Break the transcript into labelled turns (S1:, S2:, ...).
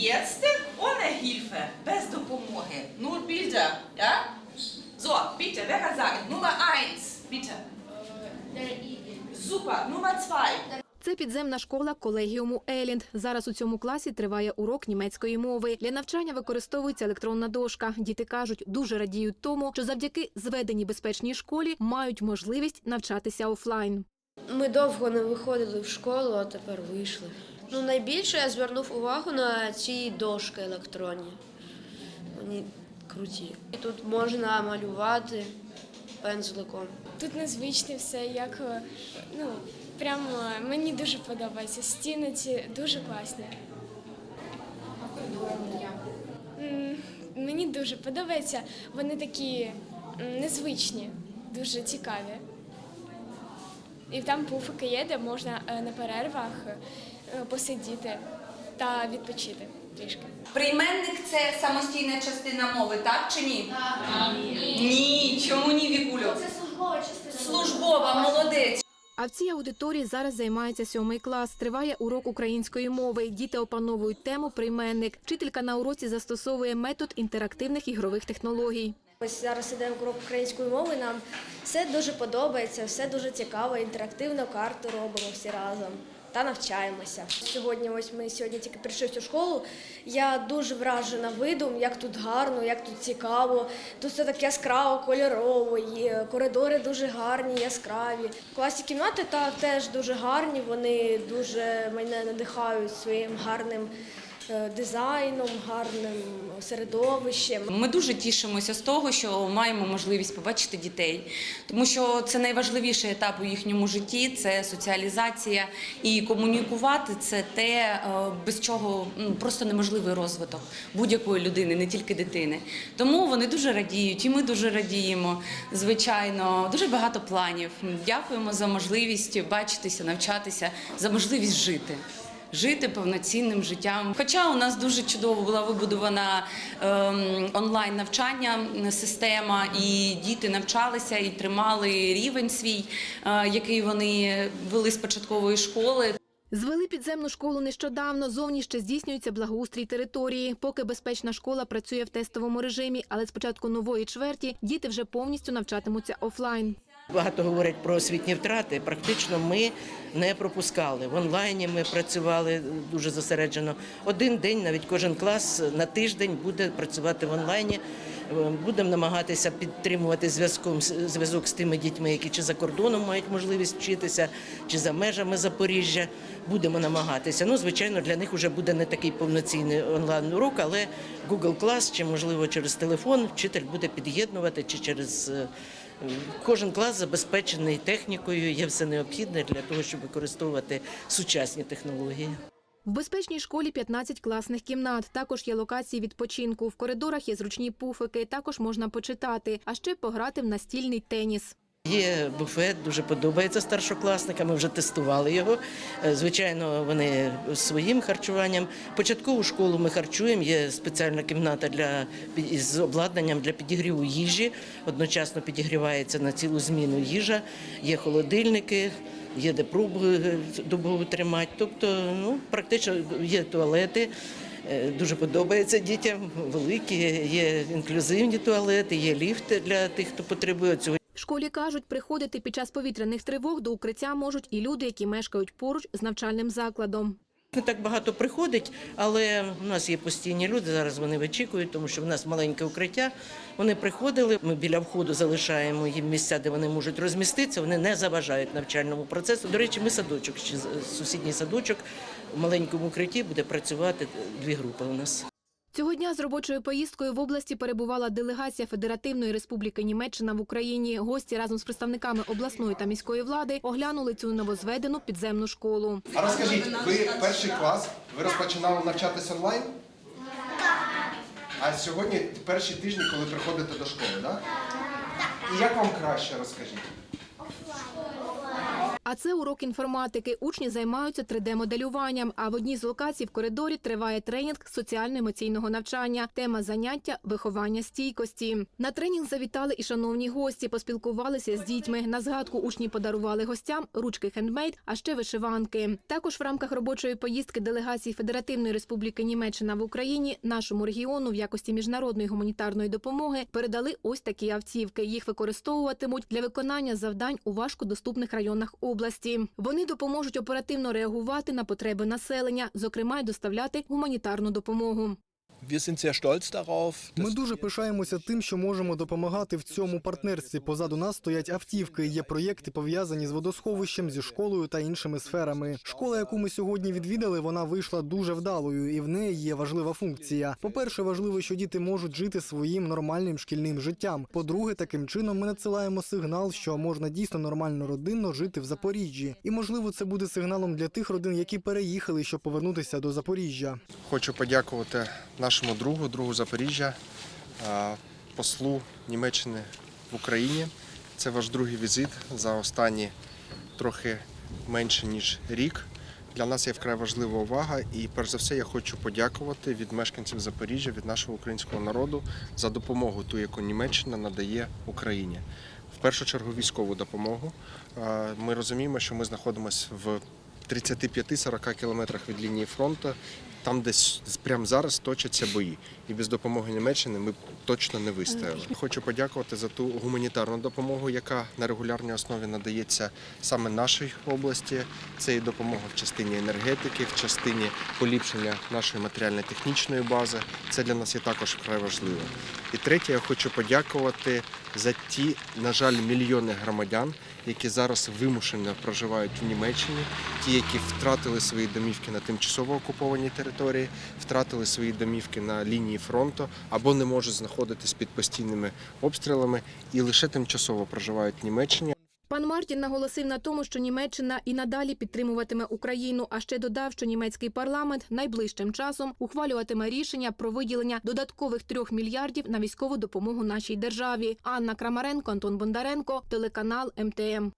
S1: jetzt ohne Hilfe, без допомоги. Nur bitte, ja? So, bitte, wer kann sagen? Nummer eins, bitte. Super, Nummer zwei.
S2: Це підземна школа колегіуму Елінд. Зараз у цьому класі триває урок німецької мови. Для навчання використовується електронна дошка. Діти кажуть, дуже радіють тому, що завдяки зведеній безпечній школі мають можливість навчатися офлайн.
S3: Ми довго не виходили в школу, а тепер вийшли. Ну, найбільше я звернув увагу на ці дошки електронні. Вони круті. І тут можна малювати пензликом.
S4: Тут незвичне все, як е, ну прямо мені дуже подобається. Стіни ці дуже класні. Мені дуже подобається. Вони такі незвичні, дуже цікаві. І там пуфики є, де можна е, на перервах е, посидіти та відпочити трішки.
S5: Прийменник це самостійна частина мови, так чи ні? Ні. Ні. Чому ні, Вікулю? Це службова частина. Службова, молодець.
S2: А в цій аудиторії зараз займається сьомий клас. Триває урок української мови. Діти опановують тему прийменник. Вчителька на уроці застосовує метод інтерактивних ігрових технологій.
S6: Ось зараз іде урок української мови. Нам все дуже подобається, все дуже цікаво. Інтерактивно карту робимо всі разом та навчаємося. Сьогодні, ось ми сьогодні тільки прийшли в цю школу. Я дуже вражена видом, як тут гарно, як тут цікаво. Тут все так яскраво, кольорово. І коридори дуже гарні, яскраві. Класні кімнати та теж дуже гарні. Вони дуже мене надихають своїм гарним дизайном, гарним середовищем.
S5: Ми дуже тішимося з того, що маємо можливість побачити дітей, тому що це найважливіший етап у їхньому житті це соціалізація. І комунікувати це те, е, без чого ну, просто неможливий розвиток будь-якої людини, не тільки дитини. Тому вони дуже радіють, і ми дуже радіємо. Звичайно, дуже багато планів. Дякуємо за можливість бачитися, навчатися, за можливість жити. Жити повноцінним життям. Хоча у нас дуже чудово була вибудована ем, онлайн навчання система, і діти навчалися і тримали рівень свій, е, який вони вели з початкової школи.
S2: Звели підземну школу нещодавно. Зовні ще здійснюється благоустрій території. Поки безпечна школа працює в тестовому режимі, але з початку нової чверті діти вже повністю навчатимуться офлайн.
S7: Багато говорять про освітні втрати. Практично ми не пропускали. В онлайні ми працювали дуже зосереджено. Один день, навіть кожен клас на тиждень буде працювати в онлайні. Е, Будемо намагатися підтримувати зв'язком зв'язок з тими дітьми, які чи за кордоном мають можливість вчитися, чи за межами Запоріжжя. Будемо намагатися. Ну, звичайно, для них вже буде не такий повноцінний онлайн урок, але Google Class, чи можливо через телефон вчитель буде під'єднувати чи через. Кожен клас забезпечений технікою, є все необхідне для того, щоб використовувати сучасні технології.
S2: В безпечній школі 15 класних кімнат. Також є локації відпочинку. В коридорах є зручні пуфики. Також можна почитати, а ще пограти в настільний теніс.
S7: Є буфет, дуже подобається старшокласникам. Ми вже тестували його. Е, Звичайно, вони своїм харчуванням. Початкову школу ми харчуємо. Є спеціальна кімната для з обладнанням для підігріву їжі. Одночасно підігрівається на цілу зміну їжа. Є холодильники. Є де пробу е, добову тримати. Тобто, ну практично є туалети. Е, Дуже подобається дітям. Великі, є інклюзивні туалети, є ліфти для тих, хто потребує цього.
S2: Школі кажуть, приходити під час повітряних тривог до укриття можуть і люди, які мешкають поруч з навчальним закладом.
S7: Не так багато приходить, але у нас є постійні люди. Зараз вони вичікують, тому що в нас маленьке укриття. Вони приходили. Ми біля входу залишаємо їм місця, де вони можуть розміститися. Вони не заважають навчальному процесу. До речі, ми садочок, сусідній садочок в маленькому укритті буде працювати дві групи. У нас.
S2: Цього дня з робочою поїздкою в області перебувала делегація Федеративної Республіки Німеччина в Україні. Гості разом з представниками обласної та міської влади оглянули цю новозведену підземну школу.
S8: А розкажіть, ви перший клас, ви розпочинали навчатися онлайн? А сьогодні перші тижні, коли приходите до школи, так? І як вам краще, розкажіть?
S2: А це урок інформатики. Учні займаються 3D-моделюванням. А в одній з локацій в коридорі триває тренінг соціально-емоційного навчання. Тема заняття виховання стійкості. На тренінг завітали і шановні гості, поспілкувалися з дітьми. На згадку учні подарували гостям ручки хендмейд, а ще вишиванки. Також в рамках робочої поїздки делегації Федеративної Республіки Німеччина в Україні нашому регіону в якості міжнародної гуманітарної допомоги передали ось такі автівки. Їх використовуватимуть для виконання завдань у важкодоступних районах області. Вони допоможуть оперативно реагувати на потреби населення, зокрема й доставляти гуманітарну допомогу.
S9: Ми дуже пишаємося тим, що можемо допомагати в цьому партнерстві. Позаду нас стоять автівки. Є проєкти пов'язані з водосховищем, зі школою та іншими сферами. Школа, яку ми сьогодні відвідали, вона вийшла дуже вдалою, і в неї є важлива функція. По-перше, важливо, що діти можуть жити своїм нормальним шкільним життям. По-друге, таким чином ми надсилаємо сигнал, що можна дійсно нормально родинно жити в Запоріжжі. І можливо, це буде сигналом для тих родин, які переїхали, щоб повернутися до Запоріжжя.
S8: Хочу подякувати нашому другу, другу Запоріжжя, послу Німеччини в Україні. Це ваш другий візит за останні трохи менше ніж рік. Для нас є вкрай важлива увага, і перш за все я хочу подякувати від мешканців Запоріжжя, від нашого українського народу за допомогу, ту, яку Німеччина надає Україні. В першу чергу військову допомогу. Ми розуміємо, що ми знаходимося в 35-40 кілометрах від лінії фронту, там десь прямо зараз точаться бої. І без допомоги Німеччини ми точно не вистояли. Хочу подякувати за ту гуманітарну допомогу, яка на регулярній основі надається саме нашій області. Це і допомога в частині енергетики, в частині поліпшення нашої матеріально-технічної бази. Це для нас є також вкрай важливо. І третє, я хочу подякувати за ті, на жаль, мільйони громадян, які зараз вимушено проживають в Німеччині, ті, які втратили свої домівки на тимчасово окупованій території, втратили свої домівки на лінії фронту або не можуть знаходитись під постійними обстрілами і лише тимчасово проживають в Німеччині.
S2: Пан Мартін наголосив на тому, що Німеччина і надалі підтримуватиме Україну, а ще додав, що німецький парламент найближчим часом ухвалюватиме рішення про виділення додаткових трьох мільярдів на військову допомогу нашій державі. Анна Крамаренко, Антон Бондаренко, телеканал МТМ.